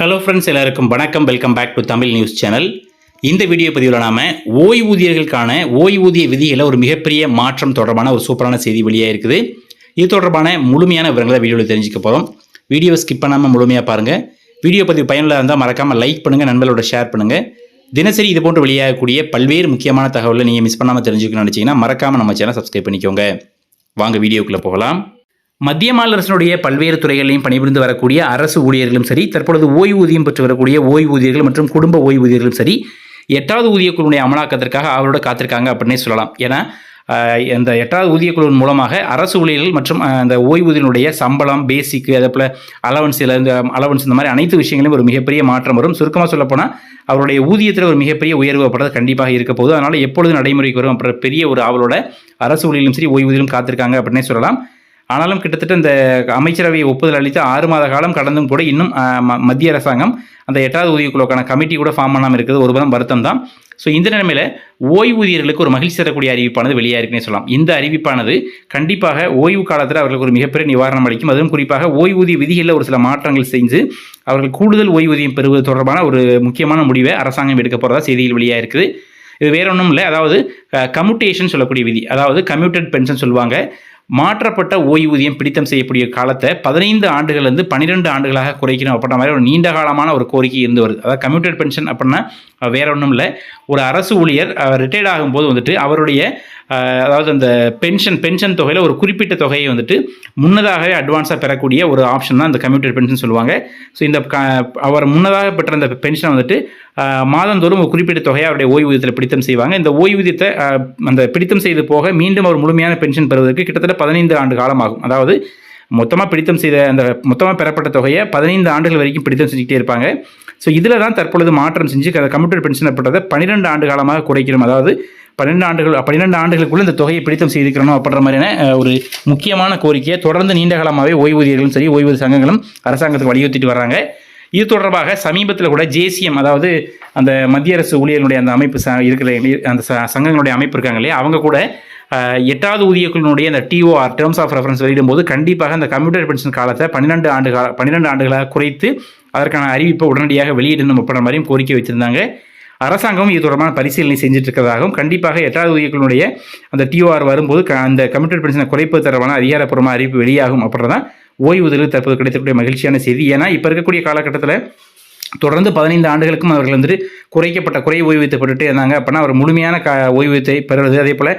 Hello friends எல்லாருக்கும் வணக்கம். Welcome back to Tamil news channel இந்த வீடியோ பதிவில் நாம ஓய்வூதியர்களுக்கான ஓய்வூதிய விதிகளில் ஒரு மிகப்பெரிய மாற்றம் தொடர்பான ஒரு சூப்பரான செய்தி வெளியாக இருக்குது. இது தொடர்பான முழுமையான விவரங்களை வீடியோவில் தெரிஞ்சுக்க போகிறோம் வீடியோவை ஸ்கிப் பண்ணாமல் முழுமையாக பாருங்கள் வீடியோ பதிவு பயனுள்ள இருந்தால் மறக்காமல் லைக் பண்ணுங்கள் நண்பர்களோட ஷேர் பண்ணுங்கள் தினசரி இது போன்று வெளியாகக்கூடிய பல்வேறு முக்கியமான தகவலை நீங்கள் மிஸ் பண்ணாமல் தெரிஞ்சுக்கணும்னு நினச்சிங்கன்னா மறக்காமல் நம்ம சேனல் சப்ஸ்கிரைப் பண்ணிக்கோங்க. வாங்க வீடியோக்குள்ளே போகலாம். மத்திய மாநில அரசினுடைய பல்வேறு துறைகளிலும் பணிபுரிந்து வரக்கூடிய அரசு ஊழியர்களும் சரி தற்பொழுது ஓய்வூதியம் பெற்று வரக்கூடிய ஓய்வூதியர்கள் மற்றும் குடும்ப ஓய்வூதியர்களும் சரி எட்டாவது ஊதியக்குழுவுடைய அமலாக்கத்திற்காக அவரோட காத்திருக்காங்க அப்படின்னே சொல்லலாம். ஏன்னா இந்த எட்டாவது ஊதியக்குழுவின் மூலமாக அரசு ஊழியர்கள் மற்றும் அந்த ஓய்வூதியனுடைய சம்பளம் பேசிக் அதே போல் அலவன்ஸ் இந்த அலவன்ஸ் இந்த மாதிரி அனைத்து விஷயங்களையும் ஒரு மிகப்பெரிய மாற்றம் வரும். சுருக்கமாக சொல்லப்போனால் அவருடைய ஊதியத்தில் ஒரு மிகப்பெரிய உயர்வு அப்படின்றது கண்டிப்பாக இருக்க போகுது. அதனால் எப்பொழுது நடைமுறைக்கு வரும் அப்புறம் பெரிய ஒரு அவளோட அரசு ஊழியர்களும் சரி ஓய்வூதியம் காத்திருக்காங்க அப்படின்னே சொல்லலாம். ஆனாலும் கிட்டத்தட்ட இந்த அமைச்சரவை ஒப்புதல் அளித்து ஆறு மாத காலம் கடந்தும் கூட இன்னும் ம- மத்திய அரசாங்கம் அந்த எட்டாவது ஊதியக்குழுக்கான கமிட்டி கூட ஃபார்ம் பண்ணாமல் இருக்குது ஒரு பதம் வருத்தம் தான். ஸோ இந்த நிலைமையில் ஓய்வூதியர்களுக்கு ஒரு மகிழ்ச்சி தரக்கூடிய அறிவிப்பானது வெளியாக இருக்குன்னு சொல்லலாம். இந்த அறிவிப்பானது கண்டிப்பாக ஓய்வு காலத்தில் அவர்களுக்கு ஒரு மிகப்பெரிய நிவாரணம் அளிக்கும். அதுவும் குறிப்பாக ஓய்வூதிய விதிகளில் ஒரு சில மாற்றங்கள் செஞ்சு அவர்கள் கூடுதல் ஓய்வூதியம் பெறுவது தொடர்பான ஒரு முக்கியமான முடிவை அரசாங்கம் எடுக்க போகிறதா செய்தியில் வெளியாக இருக்குது. இது வேற ஒன்றும் இல்லை. அதாவது கம்யூட்டேஷன் சொல்லக்கூடிய விதி அதாவது கம்யூட்டட் பென்ஷன் சொல்லுவாங்க. மாற்றப்பட்ட ஓய்வூதியம் பிடித்தம் செய்யக்கூடிய காலத்தை பதினைந்து ஆண்டுகள்லேருந்து பன்னிரெண்டு ஆண்டுகளாக குறைக்கணும் அப்படின்ற மாதிரி ஒரு நீண்ட காலமான ஒரு கோரிக்கை இருந்து வருது. அதாவது கம்யூட்டட் பென்ஷன் அப்படின்னா வேற ஒன்றும் இல்லை. ஒரு அரசு ஊழியர் ரிட்டையர்ட் ஆகும்போது வந்துட்டு அவருடைய அதாவது அந்த பென்ஷன் பென்ஷன் தொகையில் ஒரு குறிப்பிட்ட தொகையை வந்துட்டு முன்னதாகவே அட்வான்ஸாக பெறக்கூடிய ஒரு ஆப்ஷன் தான் இந்த கம்யூட்டட் பென்ஷன் சொல்லுவாங்க. ஸோ இந்த க அவர் முன்னதாக பெற்ற அந்த பென்ஷனை வந்துட்டு மாதந்தோறும் ஒரு குறிப்பிட்ட தொகையை அவருடைய ஓய்வூதியத்தில் பிடித்தம் செய்வாங்க. இந்த ஓய்வூதியத்தை அந்த பிடித்தம் செய்து போக மீண்டும் அவர் முழுமையான பென்ஷன் பெறுவதற்கு கிட்டத்தட்ட பதினைந்து ஆண்டு காலமாகும். அதாவது மொத்தமாக பிடித்தம் செய்த அந்த மொத்தமாக பெறப்பட்ட தொகையை பதினைந்து ஆண்டுகள் வரைக்கும் பிடித்தம் செஞ்சுக்கிட்டே இருப்பாங்க. ஸோ இதில் தான் தற்பொழுது மாற்றம் செஞ்சு கம்ப்யூட்டர் பென்ஷன் பட்டதை பன்னிரெண்டு ஆண்டு காலமாக குறைக்கணும் அதாவது பன்னெண்டு ஆண்டுகள் பன்னிரெண்டு ஆண்டுகளுக்குள்ள இந்த தொகையை பிடித்தம் செய்திருக்கணும் அப்படின்ற மாதிரியான ஒரு முக்கியமான கோரிக்கையை தொடர்ந்து நீண்ட காலமாகவே ஓய்வூதியர்களும் சரி ஓய்வூதிய சங்கங்களும் அரசாங்கத்துக்கு வலியுறுத்திட்டு வராங்க இது தொடர்பாக சமீபத்தில் கூட ஜேசிஎம் அதாவது அந்த மத்திய அரசு ஊழியர்களுடைய அந்த அமைப்பு ச இருக்கிற அந்த ச- சங்கங்களுடைய அமைப்பு இருக்காங்க இல்லையா? அவங்க கூட எட்டாவது ஊதியக்குழுனுடைய அந்த டிஓஆர் டேர்ம்ஸ் ஆஃப் ரெஃபரன்ஸ் வெளியிடும்போது கண்டிப்பாக அந்த கம்ப்யூட்டர் பென்ஷன் காலத்தை பன்னிரெண்டு ஆண்டு கால பன்னிரெண்டு ஆண்டுகளாக குறைத்து அதற்கான அறிவிப்பை உடனடியாக வெளியிடணும் அப்படின்ற மாதிரியும் கோரிக்கை வச்சுருந்தாங்க. அரசாங்கமும் இது தொடர்பான பரிசீலனை செஞ்சுட்டு இருக்கிறதாகவும் கண்டிப்பாக எட்டாவது ஊதியக்குழுனுடைய அந்த டிஓஆர் வரும்போது க- அந்த கம்ப்யூட்டர் பென்ஷனை குறைப்பு தொடர்பான அதிகாரப்பூர்வமான அறிவிப்பு வெளியாகும் அப்படின்றதான் ஓய்வூதியில் தற்போது கிடைக்கக்கூடிய மகிழ்ச்சியான செய்தி. ஏன்னா இப்போ இருக்கக்கூடிய காலகட்டத்தில் தொடர்ந்து பதினைந்து ஆண்டுகளுக்கும் அவர்கள் வந்துட்டு குறைக்கப்பட்ட குறை ஓய்வூதியத்தை பெற்றுட்டே இருந்தாங்க. அப்படின்னா அவர் முழுமையான க ஓய்வூதியத்தை பெறுவது அதே போல்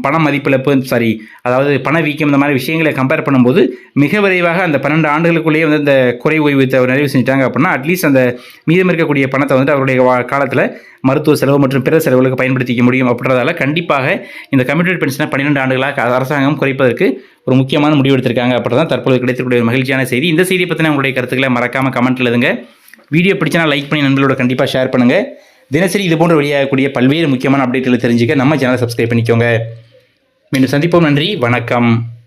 பண மதிப்பிழப்பு சாரி அதாவது பணவீக்கம் இந்த மாதிரி விஷயங்களை கம்பேர் பண்ணும்போது மிக விரைவாக அந்த பன்னெண்டு ஆண்டுகளுக்குள்ளேயே வந்து இந்த குறை ஓய்வூதியத்தை அவர் நிறைவு செஞ்சிட்டாங்க. அப்படின்னா அட்லீஸ்ட் அந்த மீதம் இருக்கக்கூடிய பணத்தை வந்து அவருடைய வா- காலத்தில் மருத்துவ செலவு மற்றும் பிற செலவுகளுக்கு பயன்படுத்திக்க முடியும் அப்படின்றதால கண்டிப்பாக இந்த கம்யூட்டட் பென்ஷனை பன்னிரெண்டு ஆண்டுகளாக அரசாங்கம் குறைப்பதற்கு ஒரு முக்கியமான முடிவு எடுத்திருக்காங்க அப்படி தான் தற்போது கிடைக்கக்கூடிய ஒரு மகிழ்ச்சியான செய்தி. இந்த செய்தியை பற்றின உங்களுடைய கருத்துக்களை மறக்காமல் கமெண்ட் எழுதுங்க. வீடியோ பிடிச்சனா லைக் பண்ணி நண்பர்களோட கண்டிப்பாக ஷேர் பண்ணுங்கள் தினசரி இது போன்ற வெளியாகக்கூடிய பல்வேறு முக்கியமான அப்டேட்களை தெரிஞ்சுக்க நம்ம சேனலை சப்ஸ்கிரைப் பண்ணிக்கோங்க. மீண்டும் சந்திப்போம். நன்றி. வணக்கம்.